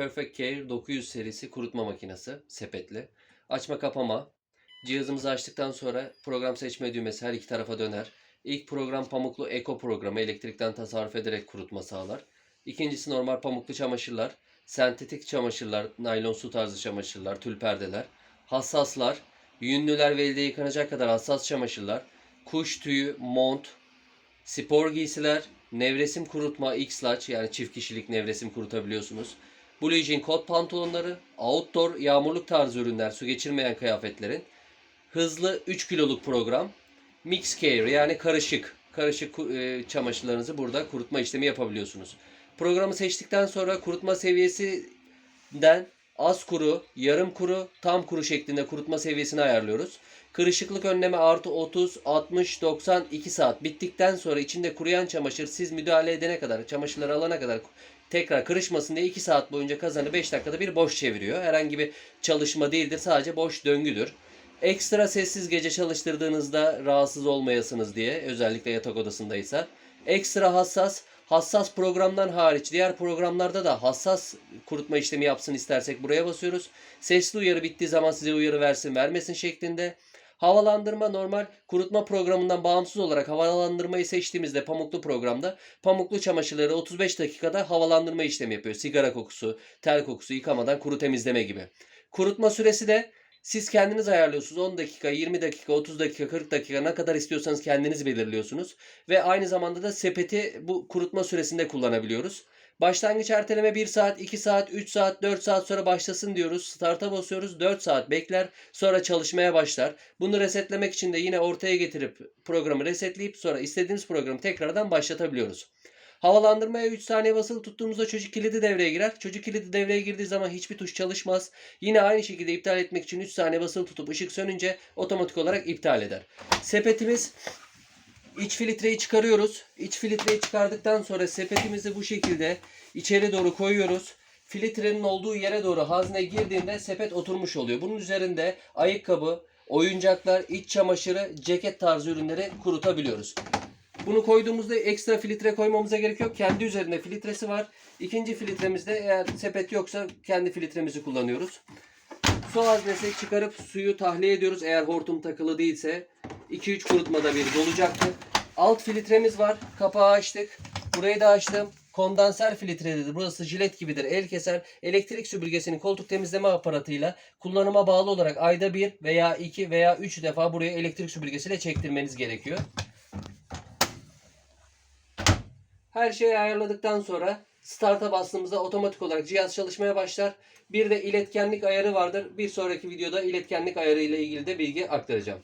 Perfect Care 900 serisi kurutma makinesi sepetli. Açma kapama. Cihazımızı açtıktan sonra program seçme düğmesi her iki tarafa döner. İlk program pamuklu Eco programı elektrikten tasarruf ederek kurutma sağlar. İkincisi normal pamuklu çamaşırlar, sentetik çamaşırlar, naylon su tarzı çamaşırlar, tül perdeler, hassaslar, yünlüler ve elde yıkanacak kadar hassas çamaşırlar, kuş tüyü, mont, spor giysiler, nevresim kurutma, X-Large yani çift kişilik nevresim kurutabiliyorsunuz. Blue Jean kot pantolonları, outdoor yağmurluk tarzı ürünler, su geçirmeyen kıyafetlerin, hızlı 3 kiloluk program, mix care yani karışık, karışık e, çamaşırlarınızı burada kurutma işlemi yapabiliyorsunuz. Programı seçtikten sonra kurutma seviyesinden az kuru, yarım kuru, tam kuru şeklinde kurutma seviyesini ayarlıyoruz. Kırışıklık önleme artı 30, 60, 90, 2 saat bittikten sonra içinde kuruyan çamaşır siz müdahale edene kadar, çamaşırları alana kadar tekrar kırışmasın diye 2 saat boyunca kazanı 5 dakikada bir boş çeviriyor. Herhangi bir çalışma değildir sadece boş döngüdür. Ekstra sessiz gece çalıştırdığınızda rahatsız olmayasınız diye özellikle yatak odasındaysa. Ekstra hassas Hassas programdan hariç diğer programlarda da hassas kurutma işlemi yapsın istersek buraya basıyoruz. Sesli uyarı bittiği zaman size uyarı versin vermesin şeklinde. Havalandırma normal kurutma programından bağımsız olarak havalandırmayı seçtiğimizde pamuklu programda pamuklu çamaşırları 35 dakikada havalandırma işlemi yapıyor. Sigara kokusu, ter kokusu yıkamadan kuru temizleme gibi. Kurutma süresi de siz kendiniz ayarlıyorsunuz. 10 dakika, 20 dakika, 30 dakika, 40 dakika ne kadar istiyorsanız kendiniz belirliyorsunuz. Ve aynı zamanda da sepeti bu kurutma süresinde kullanabiliyoruz. Başlangıç erteleme 1 saat, 2 saat, 3 saat, 4 saat sonra başlasın diyoruz. Start'a basıyoruz. 4 saat bekler. Sonra çalışmaya başlar. Bunu resetlemek için de yine ortaya getirip programı resetleyip sonra istediğimiz programı tekrardan başlatabiliyoruz. Havalandırmaya 3 saniye basılı tuttuğumuzda çocuk kilidi devreye girer. Çocuk kilidi devreye girdiği zaman hiçbir tuş çalışmaz. Yine aynı şekilde iptal etmek için 3 saniye basılı tutup ışık sönünce otomatik olarak iptal eder. Sepetimiz iç filtreyi çıkarıyoruz. İç filtreyi çıkardıktan sonra sepetimizi bu şekilde içeri doğru koyuyoruz. Filtrenin olduğu yere doğru hazne girdiğinde sepet oturmuş oluyor. Bunun üzerinde ayakkabı, oyuncaklar, iç çamaşırı, ceket tarzı ürünleri kurutabiliyoruz. Bunu koyduğumuzda ekstra filtre koymamıza gerek yok. Kendi üzerinde filtresi var. İkinci filtremizde eğer sepet yoksa kendi filtremizi kullanıyoruz. Su haznesi çıkarıp suyu tahliye ediyoruz. Eğer hortum takılı değilse 2-3 kurutmada bir dolacaktır. Alt filtremiz var. Kapağı açtık. Burayı da açtım. Kondanser filtredir. Burası jilet gibidir. El keser. Elektrik süpürgesinin koltuk temizleme aparatıyla kullanıma bağlı olarak ayda bir veya iki veya üç defa buraya elektrik süpürgesiyle çektirmeniz gerekiyor. Her şeyi ayarladıktan sonra start'a bastığımızda otomatik olarak cihaz çalışmaya başlar. Bir de iletkenlik ayarı vardır. Bir sonraki videoda iletkenlik ayarı ile ilgili de bilgi aktaracağım.